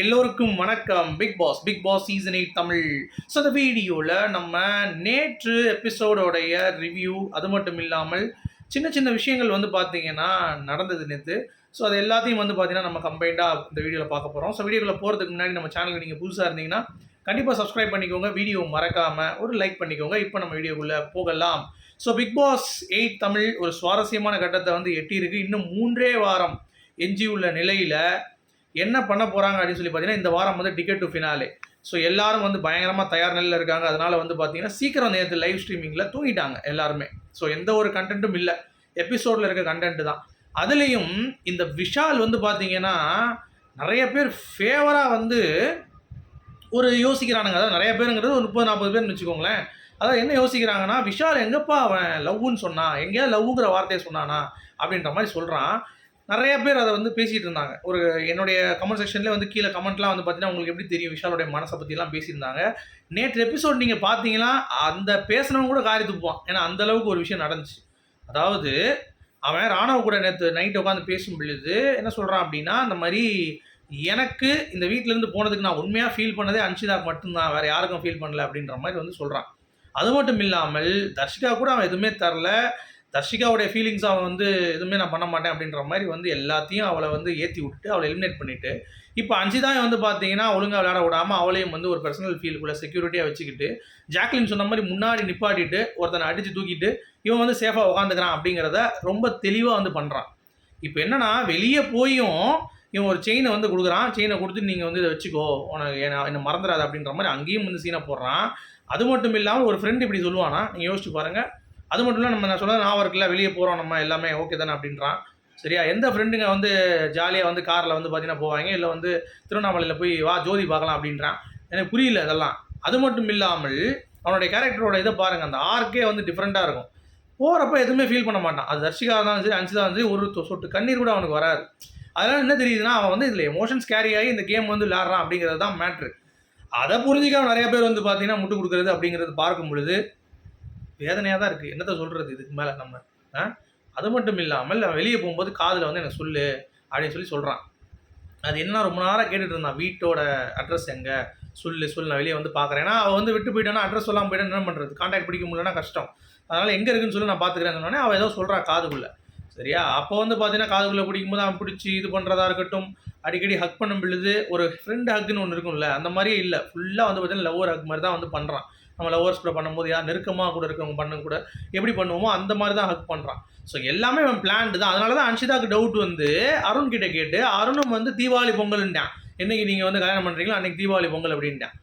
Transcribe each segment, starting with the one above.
எல்லோருக்கும் வணக்கம். Big boss big boss season eight Tamil. So இந்த வீடியோவில் நம்ம நேற்று எபிசோடோடைய ரிவ்யூ அது மட்டும் இல்லாமல் சின்ன சின்ன விஷயங்கள் வந்து பார்த்தீங்கன்னா நடந்தது நேற்று ஸோ அது எல்லாத்தையும் வந்து பார்த்தீங்கன்னா நம்ம கம்பைண்டாக இந்த வீடியோவில் பார்க்க போகிறோம் ஸோ வீடியோவில் போகிறதுக்கு முன்னாடி நம்ம சேனலுக்கு நீங்கள் புதுசாக இருந்தீங்கன்னா கண்டிப்பாக சப்ஸ்கிரைப் பண்ணிக்கோங்க. வீடியோ மறக்காமல் ஒரு லைக் பண்ணிக்கோங்க. இப்போ நம்ம வீடியோக்குள்ளே போகலாம். So big boss eight Tamil ஒரு சுவாரஸ்யமான கட்டத்தை வந்து எட்டியிருக்கு. இன்னும் மூன்றே வாரம் எஞ்சியுள்ள நிலையில் என்ன பண்ண போகிறாங்க அப்படின்னு சொல்லி பார்த்தீங்கன்னா இந்த வாரம் வந்து டிக்கெட் டு ஃபினாலே ஸோ எல்லாரும் வந்து பயங்கரமாக தயார் நிலையில் இருக்காங்க. அதனால வந்து பார்த்தீங்கன்னா சீக்கிரம் நேற்று லைவ் ஸ்ட்ரீமிங்கில் தூங்கிட்டாங்க எல்லாருமே. ஸோ எந்த ஒரு கண்டென்ட்டும் இல்லை. எபிசோடில் இருக்க கண்டென்ட் தான். அதுலேயும் இந்த விஷால் வந்து பார்த்தீங்கன்னா நிறைய பேர் ஃபேவராக வந்து ஒரு யோசிக்கிறானுங்க. அதாவது நிறைய பேருங்கிறது ஒரு முப்பது நாற்பது பேர்னு வச்சுக்கோங்களேன். அதாவது என்ன யோசிக்கிறாங்கன்னா விஷால் எங்கப்பா அவன் லவ்வுன்னு சொன்னான் எங்கேயாவது லவ்வுங்கிற வார்த்தையை சொன்னானா அப்படின்ற மாதிரி சொல்கிறான் நிறைய பேர் அதை வந்து பேசிகிட்டு இருந்தாங்க. ஒரு என்னுடைய கமெண்ட் செக்ஷன்லேயே வந்து கீழே கமெண்ட்லாம் வந்து பார்த்தீங்கன்னா உங்களுக்கு எப்படி தெரியும்? விஷாலுடைய மனசை பற்றிலாம் பேசியிருந்தாங்க. நேற்று எபிசோட் நீங்கள் பார்த்தீங்கன்னா அந்த பேசினவங்க கூட காரி துப்புவான். ஏன்னா அந்த அளவுக்கு ஒரு விஷயம் நடந்துச்சு. அதாவது அவன் ராணுவ கூட நேற்று நைட் உட்காந்து பேசும் பொழுது என்ன சொல்கிறான் அப்படின்னா இந்த மாதிரி எனக்கு இந்த வீட்டிலேருந்து போனதுக்கு நான் உண்மையாக ஃபீல் பண்ணதே அன்ஷிதாக்கு மட்டும்தான். வேறு யாருக்கும் ஃபீல் பண்ணல அப்படின்ற மாதிரி வந்து சொல்கிறான் அது மட்டும் இல்லாமல் தர்ஷிகா கூட அவன் எதுவுமே தரல. தர்ஷிகாவுடைய ஃபீலிங்ஸ் அவன் வந்து எதுவுமே நான் பண்ண மாட்டேன் அப்படின்ற மாதிரி வந்து எல்லாத்தையும் அவளை வந்து ஏற்றி விட்டுட்டு அவளை எலிமினேட் பண்ணிவிட்டு இப்போ அஞ்சுதான் வந்து பார்த்தீங்கன்னா ஒழுங்காக விளையாட விடாமல் அவளையும் வந்து ஒரு பர்சனல் ஃபீலுக்குள்ளே செக்யூரிட்டியாக வச்சுக்கிட்டு ஜாக்லின் சொன்ன மாதிரி முன்னாடி நிப்பாட்டிட்டு ஒருத்தனை அடித்து தூக்கிட்டு இவன் வந்து சேஃபாக உட்காந்துக்கிறான் அப்படிங்கிறத ரொம்ப தெளிவாக வந்து பண்ணுறான் இப்போ என்னென்னா வெளியே போயும் இவன் ஒரு செயினை வந்து கொடுக்குறான். செயினை கொடுத்து நீங்கள் வந்து இதை வச்சுக்கோ உனக்கு என்ன என்ன மறந்துடாது அப்படின்ற மாதிரி அங்கேயும் வந்து சீனை போடுறான். அது மட்டும் இல்லாமல் ஒரு ஃப்ரெண்ட் இப்படி சொல்லுவானா நீங்கள் யோசிச்சு பாருங்கள் அது மட்டும் இல்லை நம்ம நான் சொன்னது நான் இருக்குல்ல வெளியே போகிறோம் நம்ம எல்லாமே ஓகே தானே அப்படின்றான். சரியா? எந்த ஃப்ரெண்டுங்க வந்து ஜாலியாக வந்து காரில் வந்து பார்த்தீங்கன்னா போவாங்க இல்லை வந்து திருவண்ணாமலையில் போய் வா ஜோதி பார்க்கலாம் அப்படின்றான். எனக்கு புரியல இதெல்லாம். அது மட்டும் இல்லாமல் அவனுடைய கேரக்டரோட இதை பாருங்கள் அந்த ஆர்க்கே வந்து டிஃப்ரெண்ட்டாக இருக்கும். போகிறப்ப எதுவுமே ஃபீல் பண்ண மாட்டான். அது தர்ஷிகா தான் சரி அன்சிதா வந்து ஒரு தொ- சொட்டு கண்ணீர் கூட அவனுக்கு வராது. அதனால் என்ன தெரியுதுன்னா அவன் வந்து இதில் எமோஷன்ஸ் கேரி ஆகி இந்த கேம் வந்து விளையாடுறான் அப்படிங்கிறது தான் மேட்ரு அதை புரிஞ்சிக்காம நிறைய பேர் வந்து பார்த்தீங்கன்னா முட்டு கொடுக்குறது அப்படிங்கிறது பார்க்கும் பொழுது வேதனையாக தான் இருக்குது என்னத்த சொல்கிறது இதுக்கு மேலே நம்ம? ஆ? அது மட்டும் இல்லாமல் வெளியே போகும்போது காதில் வந்து எனக்கு சொல்லு அப்படின்னு சொல்லி சொல்கிறான் அது என்ன ரொம்ப நேரம் கேட்டுட்டு இருந்தான். வீட்டோட அட்ரஸ் எங்கே? சொல்லு சொல்லு நான் வெளியே வந்து பார்க்குறேன் ஏன்னா அவள் வந்து விட்டு போயிட்டானா அட்ரஸ் சொல்லாமல் போயிட்டா என்ன பண்ணுறது கான்டாக்ட் பிடிக்க முடியலன்னா கஷ்டம். அதனால் எங்கே இருக்குன்னு சொல்லி நான் பார்த்துக்கிறேன் அவள் ஏதோ சொல்கிறான் காதுக்குள்ளே. சரியா? அப்போ வந்து பார்த்தீங்கன்னா காதுக்குள்ளே பிடிக்கும்போது அவன் பிடிச்சி இது பண்ணுறதா இருக்கட்டும் அடிக்கடி ஹக் பண்ணும் பொழுது ஒரு ஃப்ரெண்ட் ஹக்குன்னு ஒன்று இருக்கும்ல அந்த மாதிரியே இல்லை. ஃபுல்லாக வந்து பார்த்தீங்கன்னா லவ்வர் ஹக் மாதிரி தான் வந்து பண்ணுறான் நம்ம லவர்ஸ் கூட பண்ணும்போது யார் நெருக்கமாக கூட இருக்கவங்க பண்ண கூட எப்படி பண்ணுவோமோ அந்த மாதிரி தான் ஹக் பண்ணுறான் ஸோ எல்லாமே அவன் பிளான்டு தான். அதனால தான் அன்ஷிதாக்கு டவுட் வந்து அருண் கிட்ட கேட்டு அருணும் வந்து தீபாவளி பொங்கல்ன்ட்டான். என்றைக்கு நீங்கள் வந்து கல்யாணம் பண்ணுறீங்களோ அன்றைக்கி தீபாவளி பொங்கல் அப்படின்ட்டான்.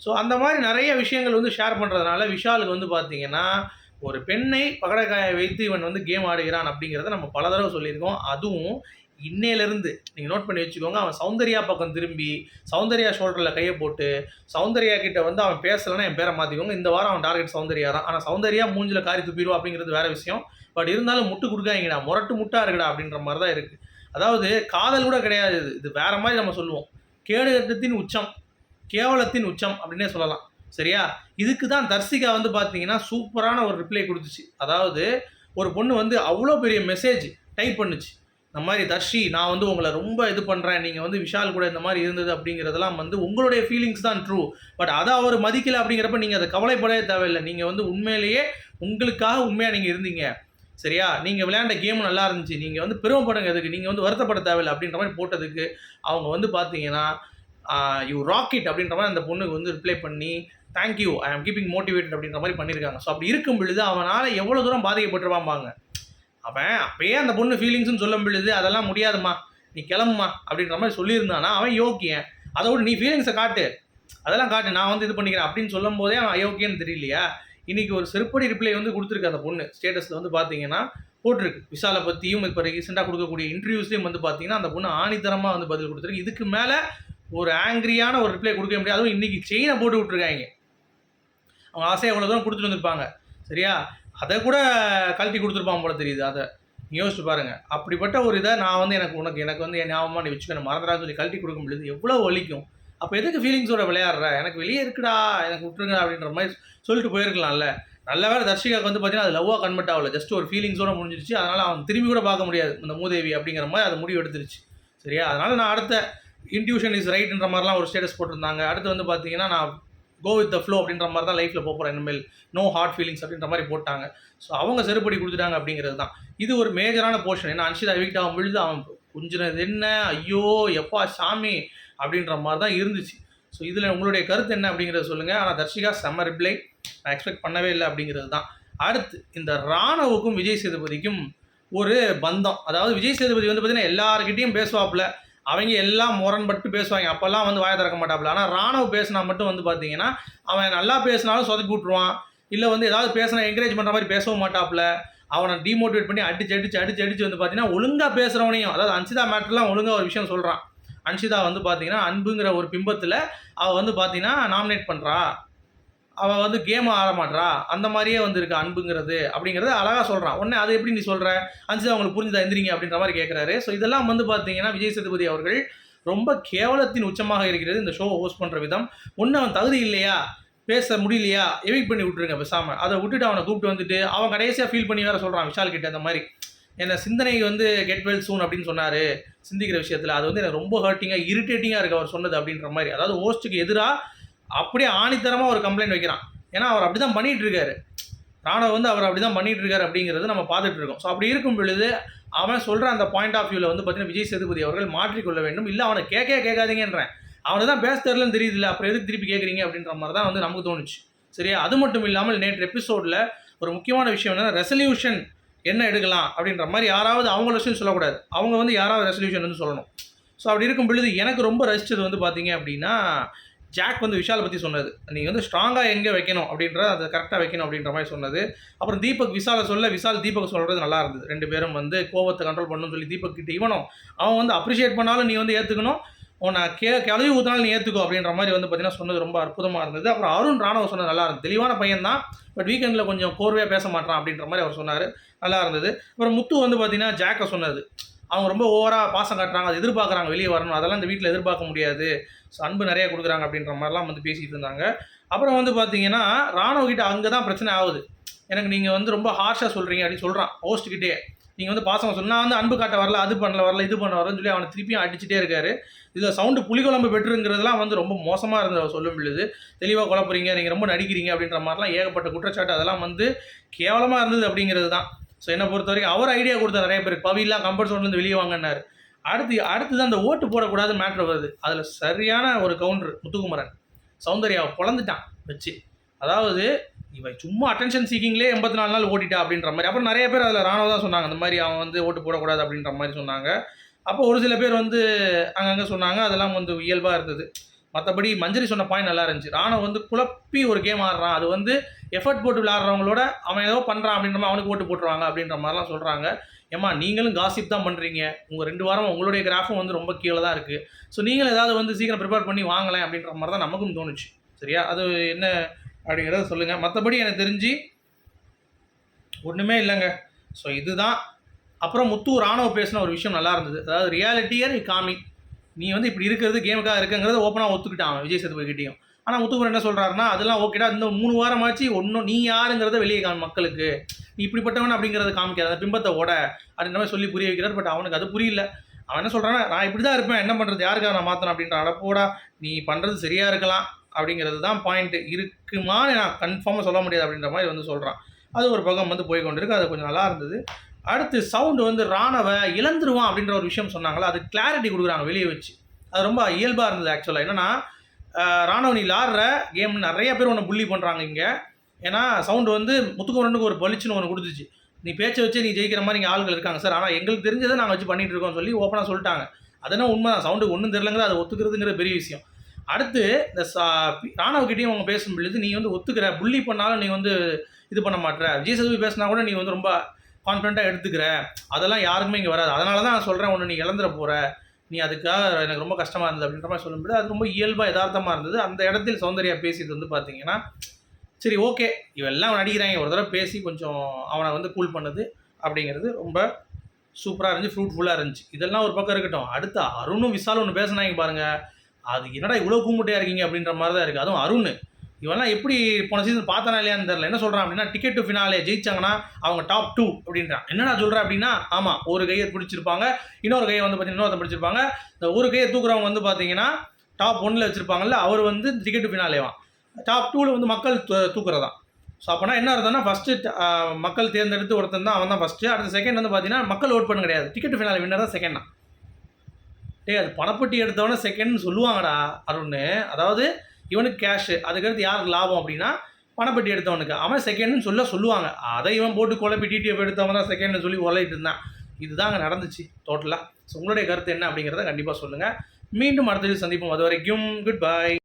ஸோ அந்த மாதிரி நிறைய விஷயங்கள் வந்து ஷேர் பண்ணுறதுனால விஷாலுக்கு வந்து பார்த்தீங்கன்னா ஒரு பெண்ணை பகடக்காயை வைத்து இவன் வந்து கேம் ஆடுகிறான் அப்படிங்கிறத நம்ம பல தடவை சொல்லியிருக்கோம். அதுவும் இன்னையிலேருந்து நீங்கள் நோட் பண்ணி வச்சுக்கோங்க அவன் சௌந்தர்யா பக்கம் திரும்பி சௌந்தர்யா ஷோல்டரில் கையை போட்டு சௌந்தர்யா கிட்ட வந்து அவன் பேசலைன்னா என் பேரை மாற்றிக்கோங்க இந்த வாரம் அவன் டார்கெட் சௌந்தர்யா தான். ஆனால் சௌந்தர்யா மூஞ்சில காரி துப்பிடுவா அப்படிங்கிறது வேற விஷயம். பட் இருந்தாலும் முட்டு கொடுக்காங்கடா முரட்டு முட்டா இருக்குடா அப்படின்ற மாதிரி தான் இருக்குது அதாவது காதல் கூட கிடையாது இது. இது வேற மாதிரி நம்ம சொல்லுவோம். கேடுகட்டத்தின் உச்சம் கேவலத்தின் உச்சம் அப்படின்னே சொல்லலாம். சரியா? இதுக்கு தான் தர்சிகா வந்து பார்த்தீங்கன்னா சூப்பரான ஒரு ரிப்ளை கொடுத்துச்சு. அதாவது ஒரு பொண்ணு வந்து அவ்வளோ பெரிய மெசேஜ் டைப் பண்ணுச்சு. இந்த மாதிரி தர்ஷி நான் வந்து உங்களை ரொம்ப இது பண்ணுறேன் நீங்கள் வந்து விஷால் கூட இந்த மாதிரி இருந்தது அப்படிங்கிறதெல்லாம் வந்து உங்களுடைய ஃபீலிங்ஸ் தான் ட்ரூ பட் அதை அவர் மதிக்கலை அப்படிங்கிறப்ப நீங்கள் அதை கவலைப்படவே தேவையில்லை. நீங்கள் வந்து உண்மையிலேயே உங்களுக்காக உண்மையாக நீங்கள் இருந்தீங்க. சரியா? நீங்கள் விளையாண்ட கேம் நல்லா இருந்துச்சு. நீங்கள் வந்து பெருமைப்படுங்க அதுக்கு நீங்கள் வந்து வருத்தப்பட தேவையில்லை அப்படின்ற மாதிரி போட்டதுக்கு அவங்க வந்து பார்த்தீங்கன்னா யூ ராக்கெட் அப்படின்ற மாதிரி அந்த பொண்ணுக்கு வந்து ரிப்ளை பண்ணி தேங்க்யூ ஐ ஆம் கீப்பிங் மோட்டிவேட்டட் அப்படின்ற மாதிரி பண்ணியிருக்காங்க ஸோ அப்படி இருக்கும் பொழுது அவனால் எவ்வளோ தூரம் பாதிக்கப்பட்டுருவாம்பாங்க அவன் அப்பயே அந்த பொண்ணு ஃபீலிங்ஸ்னு சொல்ல முடியுது அதெல்லாம் முடியாதும்மா நீ கிளம்புமா அப்படின்ற மாதிரி சொல்லியிருந்தானா அவன் யோக்கியன் அதோட நீ ஃபீலிங்ஸை காட்டு. அதெல்லாம் காட்டு நான் வந்து இது பண்ணிக்கிறேன் அப்படின்னு சொல்லும் போதே அவன் அயோக்கியன்னு தெரியலையா? இன்னைக்கு ஒரு செருப்படி ரிப்ளை வந்து கொடுத்துருக்கு அந்த பொண்ணு. ஸ்டேட்டஸில் வந்து பார்த்தீங்கன்னா போட்டிருக்கு. விஷாலை பற்றியும் இப்போ ரீசெண்டாக கொடுக்கக்கூடிய இன்டர்வியூஸ்லையும் வந்து பார்த்தீங்கன்னா அந்த பொண்ணு ஆணித்தரமாக வந்து பதில் கொடுத்துருக்கு. இதுக்கு மேலே ஒரு ஆங்கிரியான ஒரு ரிப்ளை கொடுக்க முடியாது. அதுவும் இன்னைக்கு செயினை போட்டு விட்ருக்காங்க அவங்க ஆசையை அவ்வளோ தூரம் கொடுத்துட்டு வந்திருப்பாங்க. சரியா? அதை கூட கழட்டி கொடுத்துருப்பான் போல தெரியுது. அதை நீ யோசிச்சு பாருங்கள் அப்படிப்பட்ட ஒரு இதை நான் வந்து எனக்கு உனக்கு எனக்கு வந்து என் ஞாபகமாக நீ வச்சுக்கணும். மறந்துடா சொல்லி கழட்டி கொடுக்க முடியுது எவ்வளோ வலிக்கும் அப்போ எதுக்கு ஃபீலிங்ஸோட விளையாடுற? எனக்கு வெளியே இருக்குடா எனக்கு விட்டுருங்க அப்படின்ற மாதிரி சொல்லிட்டு போயிருக்கலாம்ல. நல்ல வேலை தர்ஷிகாவுக்கு வந்து பார்த்தீங்கன்னா அது லவ்வாக கன்வெர்ட் ஆகல. ஜஸ்ட் ஒரு ஃபீலிங்ஸோட முடிஞ்சிருச்சு. அதனால் அவன் திரும்பி கூட பார்க்க முடியாது. இந்த மூதேவி அப்படிங்கிற மாதிரி அதை முடிவு எடுத்துருச்சு. சரியா? அதனால் நான் அடுத்த இன்ட்யூஷன் இஸ் ரைட்ன்ற மாதிரிலாம் ஒரு ஸ்டேட்டஸ் போட்டிருந்தாங்க. அடுத்து வந்து பார்த்தீங்கன்னா நான் கோ வித் த ஃப்ளோ அப்படின்ற மாதிரி தான் லைஃப்பில் போகிறேன் இனிமேல் நோ ஹார்ட் ஃபீலிங்ஸ் அப்படின்ற மாதிரி போட்டாங்க. ஸோ அவங்க செருப்படி கொடுத்துட்டாங்க அப்படிங்கிறது தான். இது ஒரு மேஜரான போர்ஷன் ஏன்னா அன்ஷிதா வீக்ட் ஆகும் பொழுது அவன் குஞ்சினது என்ன? ஐயோ எப்பா சாமி அப்படின்ற மாதிரி தான் இருந்துச்சு. ஸோ இதில் உங்களுடைய கருத்து என்ன அப்படிங்கிறத சொல்லுங்கள் ஆனால் தர்ஷிகா செம்ம ரிப்ளை நான் எக்ஸ்பெக்ட் பண்ணவே இல்லை அப்படிங்கிறது தான். அடுத்து இந்த ராணவுக்கும் விஜய் சேதுபதிக்கும் ஒரு பந்தம். அதாவது விஜய் சேதுபதி வந்து பார்த்தீங்கன்னா எல்லாருக்கிட்டையும் பேசுவாப்புல. அவங்க எல்லாம் முரண்பட்டு பேசுவாங்க. அப்போல்லாம் வந்து வாய திறக்க மாட்டாப்புல. ஆனால் ராணுவ பேசினா மட்டும் வந்து பார்த்தீங்கன்னா அவன் நல்லா பேசினாலும் சொதப்பி விட்ருவான் இல்லை வந்து ஏதாவது பேசினா என்கரேஜ் பண்ணுற மாதிரி பேசவும் மாட்டாப்புல. அவனை டிமோட்டிவேட் பண்ணி அடிச்சு அடிச்சு அடிச்சு அடிச்சு வந்து பார்த்தீங்கன்னா ஒழுங்காக பேசுகிறவனையும் அதாவது அன்சிதா மேட்டர்லாம் ஒழுங்காக ஒரு விஷயம் சொல்கிறான் அன்ஷிதா வந்து பார்த்தீங்கன்னா அன்புங்கிற ஒரு பிம்பத்தில் அவள் வந்து பார்த்தீங்கன்னா நாமினேட் பண்ணுறா அவள் வந்து கேம் ஆடமாட்றா. அந்த மாதிரியே வந்து இருக்கு அன்புங்கிறது அப்படிங்கிறத அழகாக சொல்கிறான் உடனே அதை எப்படி நீ சொல்கிற அஞ்சு அவங்களுக்கு புரிஞ்சுதா? எந்திரிங்க அப்படின்ற மாதிரி கேட்குறாரு ஸோ இதெல்லாம் வந்து பார்த்தீங்கன்னா விஜய் சேதுபதி அவர்கள் ரொம்ப கேவலத்தின் உச்சமாக இருக்கிறது இந்த ஷோவை ஹோஸ்ட் பண்ணுற விதம். ஒன்று அவன் தகுதி இல்லையா? பேச முடியலையா? எவிக் பண்ணி விட்டுருங்க பேசாமல் அதை விட்டுட்டு அவனை கூப்பிட்டு வந்துட்டு அவன் கடைசியாக ஃபீல் பண்ணி வேற சொல்கிறான் விஷால் கிட்ட அந்த மாதிரி. என்ன சிந்தனை வந்து கெட் வெல் சூன் அப்படின்னு சொன்னார். சிந்திக்கிற விஷயத்தில். அது வந்து எனக்கு ரொம்ப ஹர்ட்டிங்காக இரிட்டேட்டிங்காக இருக்குது அவர் சொன்னது அப்படின்ற மாதிரி. அதாவது ஹோஸ்ட்டுக்கு எதிராக அப்படியே ஆணித்தரமாக ஒரு கம்ப்ளைண்ட் வைக்கிறான். ஏன்னா அவர் அப்படி தான் பண்ணிகிட்டு இருக்காரு ராணுவ வந்து அவர் அப்படி தான் பண்ணிட்டு இருக்காரு அப்படிங்கிறது நம்ம பார்த்துட்டு இருக்கோம் ஸோ அப்படி இருக்கும் பொழுது அவன் சொல்கிற அந்த பாயிண்ட் ஆஃப் வியூவில் வந்து பார்த்தீங்கன்னா விஜய் சேதுபதி அவர்கள் மாற்றிக்கொள்ள வேண்டும். இல்லை அவனை கேட்க கேட்காதீங்கன்றேன். அவனை தான் பேச தெரிலன்னு தெரியுது இல்லை அப்புறம் எதுக்கு திருப்பி கேட்குறீங்க அப்படின்ற மாதிரி தான் வந்து நமக்கு தோணுச்சு. சரியா? அது மட்டும் இல்லாமல் நேற்று எபிசோடில் ஒரு முக்கியமான விஷயம் என்னென்னா ரெசல்யூஷன் என்ன எடுக்கலாம் அப்படின்ற மாதிரி யாராவது அவங்க ரெசல்யூஷன் சொல்லக்கூடாது. அவங்க வந்து யாராவது ரெசல்யூஷன் வந்து சொல்லணும். ஸோ அப்படி இருக்கும் பொழுது எனக்கு ரொம்ப ரசிச்சது வந்து பார்த்தீங்க அப்படின்னா ஜாக் வந்து விஷாலை பற்றி சொன்னது. நீங்கள் வந்து ஸ்ட்ராங்காக எங்கே வைக்கணும் அப்படின்ற அதை கரெக்டாக வைக்கணும் அப்படின்ற மாதிரி சொன்னது. அப்புறம் தீபக் விஷாலை சொல்ல விஷால் தீபக் சொல்கிறது நல்லா இருந்தது. ரெண்டு பேரும் வந்து கோவத்தை கண்ட்ரோல் பண்ணணும்னு சொல்லி தீபக் கிட்ட இவனும் அவன் வந்து அப்ரிஷியேட் பண்ணாலும் நீ வந்து ஏற்றுக்கணும் உன்னை கே கிளவி ஊற்றினாலும் நீ ஏற்றுக்கோ அப்படின்ற மாதிரி வந்து பார்த்தீங்கன்னா சொன்னது ரொம்ப அற்புதமாக இருந்தது. அப்புறம் அருண் ராணுவ சொன்னது நல்லா இருந்தது. தெளிவான பையன் தான் பட் வீக்கெண்டில் கொஞ்சம் கோர்வையாக பேச மாட்டான் அப்படின்ற மாதிரி அவர் சொன்னார். நல்லா இருந்தது. அப்புறம் முத்து வந்து பார்த்தீங்கன்னா ஜாக்கை சொன்னது. அவங்க ரொம்ப ஓவராக பாசம் காட்டுறாங்க அதை எதிர்பார்க்குறாங்க வெளியே வரணும். அதெல்லாம் இந்த வீட்டில் எதிர்பார்க்க முடியாது. ஸோ அன்பு நிறைய கொடுக்குறாங்க அப்படின்ற மாதிரிலாம் வந்து பேசிகிட்டு இருந்தாங்க. அப்புறம் வந்து பார்த்தீங்கன்னா ராணுவகிட்ட அங்கே தான் பிரச்சனை ஆகுது. எனக்கு நீங்கள் வந்து ரொம்ப ஹார்ஷாக சொல்கிறீங்க அப்படின்னு சொல்கிறான் ஹோஸ்ட்டுக்கிட்டே நீங்கள் வந்து பாசம் சொன்னால் வந்து அன்பு காட்ட வரல அது பண்ணல வரல இது பண்ண வரலன்னு சொல்லி அவனை திருப்பியும் அடிச்சுட்டே இருக்காரு. இதில் சவுண்டு புளிக்குழம்பு பெற்றுங்கிறதுலாம் வந்து ரொம்ப மோசமாக இருந்தது அவர் சொல்லும் பொழுது தெளிவாக குழப்புறீங்க நீங்கள் ரொம்ப நடிக்கிறீங்க அப்படின்ற மாதிரிலாம் ஏகப்பட்ட குற்றச்சாட்டு அதெல்லாம் வந்து கேவலமாக இருந்தது அப்படிங்கிறது தான் ஸோ என்னை பொறுத்த வரைக்கும் அவர் ஐடியா கொடுத்தார் நிறைய பேர் பவிலாம் கம்ஃபர்ட் சோன்லேருந்து வெளியே வாங்கினார் அடுத்து அடுத்தது அந்த ஓட்டு போடக்கூடாது மேட்ரு வருது. அதில் சரியான ஒரு கவுண்டர் முத்துக்குமரன். சௌந்தர்யாவை குழந்துட்டான் வச்சு. அதாவது இவன் சும்மா அட்டென்ஷன் சீக்கிங்லேயே எண்பத்தி நாலு நாள் ஓட்டிட்டா அப்படின்ற மாதிரி. அப்புறம் நிறைய பேர் அதில் ராணுவ தான் சொன்னாங்க. அந்த மாதிரி அவன் வந்து ஓட்டு போடக்கூடாது அப்படின்ற மாதிரி சொன்னாங்க. அப்போ ஒரு சில பேர் வந்து அங்கங்கே சொன்னாங்க. அதெல்லாம் வந்து இயல்பாக இருந்தது. மற்றபடி மஞ்சரி சொன்ன பாயிண்ட் நல்லா இருந்துச்சு. ராணுவ வந்து குழப்பி ஒரு கேம் ஆடுறான். அது வந்து எஃபர்ட் போட்டு விளாட்றவங்களோட அவன் ஏதோ பண்ணுறான் அப்படின்ற மாதிரி அவனுக்கு ஓட்டு போட்டுருவாங்க அப்படின்ற மாதிரிலாம் சொல்கிறாங்க ஏம்மா நீங்களும் காசிப் தான் பண்ணுறீங்க உங்கள் ரெண்டு வாரம் உங்களுடைய கிராஃபும் வந்து ரொம்ப கீழே தான் இருக்குது ஸோ நீங்களும் ஏதாவது வந்து சீக்கிரம் ப்ரிப்பேர் பண்ணி வாங்கலாம் அப்படின்ற மாதிரி தான் நமக்கும் தோணுச்சு. சரியா? அது என்ன அப்படிங்கிறத சொல்லுங்கள் மற்றபடி எனக்கு தெரிஞ்சு ஒன்றுமே இல்லைங்க. ஸோ இதுதான். அப்புறம் முத்து ராணுவ பேசின ஒரு விஷயம் நல்லா இருந்தது. அதாவது ரியாலிட்டியர் இ காமிங் நீ வந்து இப்படி இருக்கிறது கேமுக்காக இருக்குங்கிறத ஓப்பனாக ஒத்துக்கிட்டான் அவன் விஜய் சேதுபதி கிட்டேயும் ஆனால் முத்துக்குமரன் என்ன சொல்கிறாருன்னா அதெல்லாம் ஓகேடா இந்த மூணு வாரமாச்சு ஒன்றும் நீ யாருங்கிறத வெளியே காண் மக்களுக்கு. நீ இப்படிப்பட்டவன் அப்படிங்கிறத காமிக்காது அந்த பிம்பத்தை ஓட அப்படின்ற மாதிரி சொல்லி புரிய வைக்கிறார். பட் அவனுக்கு அது புரியல. அவன் என்ன சொல்கிறான்னா நான் இப்படி தான் இருப்பேன். என்ன பண்ணுறது யாருக்காக நான் மாற்றணும் அப்படின்ற அடப்போடா நீ பண்ணுறது சரியாக இருக்கலாம். அப்படிங்கிறது தான் பாயிண்ட்டு இருக்குமான்னு நான் கன்ஃபார்மாக சொல்ல முடியாது அப்படின்ற மாதிரி வந்து சொல்கிறான் அது ஒரு பக்கம் வந்து போய் கொண்டிருக்கு அது கொஞ்சம் நல்லா இருந்தது. அடுத்து சவுண்டு வந்து ராணவ இழந்துருவான் அப்படின்ற ஒரு விஷயம் சொன்னாங்களா அது கிளாரிட்டி கொடுக்குறாங்க வெளியே வச்சு. அது ரொம்ப இயல்பாக இருந்தது ஆக்சுவலாக என்னென்னா ராணவ நீ லாடுற கேம் நிறைய பேர் ஒன்று புள்ளி பண்ணுறாங்க இங்கே. ஏன்னா சவுண்டு வந்து முத்துக்குமரனுக்கு ஒரு பளிச்சுன்னு ஒன்று கொடுத்துச்சு. நீ பேச்சை வச்சு நீ ஜெயிக்கிற மாதிரி இங்கே ஆளுகள் இருக்காங்க சார். ஆனால் எங்களுக்கு தெரிஞ்சதை நாங்கள் வச்சு பண்ணிகிட்டு இருக்கோம்னு சொல்லி ஓப்பனாக சொல்லிட்டாங்க. அதெல்லாம் உண்மை தான் சவுண்டுக்கு ஒன்றும் தெரிலங்கிறது அதை ஒத்துக்கிறதுங்கிற பெரிய விஷயம். அடுத்து இந்த ராணவகிட்டையும் அவங்க பேசும் பொழுது நீ வந்து ஒத்துக்கிற புள்ளி பண்ணாலும் நீ வந்து இது பண்ண மாட்டேற விஜய் சேதுபதி பேசினா கூட நீ வந்து ரொம்ப கான்ஃபிடண்ட்டாக எடுத்துக்கிற. அதெல்லாம் யாருக்குமே இங்கே வராது. அதனால தான் நான் சொல்கிறேன் ஒன்று நீ இழந்துட போகிற நீ அதுக்காக எனக்கு ரொம்ப கஷ்டமாக இருந்தது அப்படின்ற மாதிரி சொல்லும்போது அது ரொம்ப இயல்பாக யதார்த்தமாக இருந்தது. அந்த இடத்தில் சௌந்தர்யா பேசியது வந்து பார்த்தீங்கன்னா சரி ஓகே. இவெல்லாம் நடிக்கிறாங்க ஒரு தடவை பேசி கொஞ்சம் அவனை வந்து கூல் பண்ணுது அப்படிங்கிறது ரொம்ப சூப்பராக இருந்துச்சு ஃப்ரூட்ஃபுல்லாக இருந்துச்சு. இதெல்லாம் ஒரு பக்கம் இருக்கட்டும். அடுத்து அருணும் விசாலும் ஒன்று பேசினாங்க பாருங்கள் அது என்னடா இவ்வளோ கூமுட்டையாக இருக்கீங்க? அப்படின்ற மாதிரி தான் இருக்குது அதுவும் அருண். இவெல்லாம் எப்படி போன சீசன் பார்த்தானா இல்லையான்னு தெரியல. என்ன சொல்கிறான் அப்படின்னா டிக்கெட் டு ஃபினாலே ஜெயிச்சாங்கன்னா அவங்க டாப் டூ அப்படின்றான். என்னடா சொல்கிறேன் அப்படின்னா ஆமாம் ஒரு கையை பிடிச்சிருப்பாங்க. இன்னொரு கையை வந்து பார்த்தீங்கன்னா இன்னொருத்த பிடிச்சிருப்பாங்க. இந்த ஒரு கையை தூக்குறவங்க வந்து பார்த்தீங்கன்னா டாப் ஒன்னில் வச்சுருப்பாங்கல்ல அவர் வந்து டிக்கெட் டு ஃபினாலேவான் டாப் டூவில் வந்து மக்கள் தூ- ஸோ அப்போனா என்ன அர்த்தம்னா ஃபஸ்ட்டு மக்கள் தேர்ந்தெடுத்து ஒருத்தன் தான் அவன் தான் ஃபஸ்ட்டு அடுத்த செகண்ட் வந்து பார்த்தீங்கன்னா மக்கள் ஓட் பண்ண கிடையாது. டிக்கெட் ஃபினாலே வின்னர் தான் செகண்ட் தான். டேய் அது பணப்பட்டி எடுத்தவொடனே செகண்ட்னு சொல்லுவாங்கடா அருண். அதாவது இவனுக்கு கேஷு அதுக்கடுத்து யாருக்கு லாபம் அப்படின்னா பணப்பட்டி எடுத்தவனுக்கு. அவன் செகண்ட்னு சொல்ல சொல்லுவாங்க. அதை இவன் போட்டு குழப்பி டிடிஎஃப் எடுத்தவன் தான் செகண்ட்னு சொல்லி உழைட்டு இருந்தான். அங்கே நடந்துச்சு டோட்டலாக ஸோ உங்களுடைய கருத்து என்ன அப்படிங்கிறத கண்டிப்பாக சொல்லுங்கள் மீண்டும் அடுத்த சந்திப்போம். அது வரைக்கும் குட் பை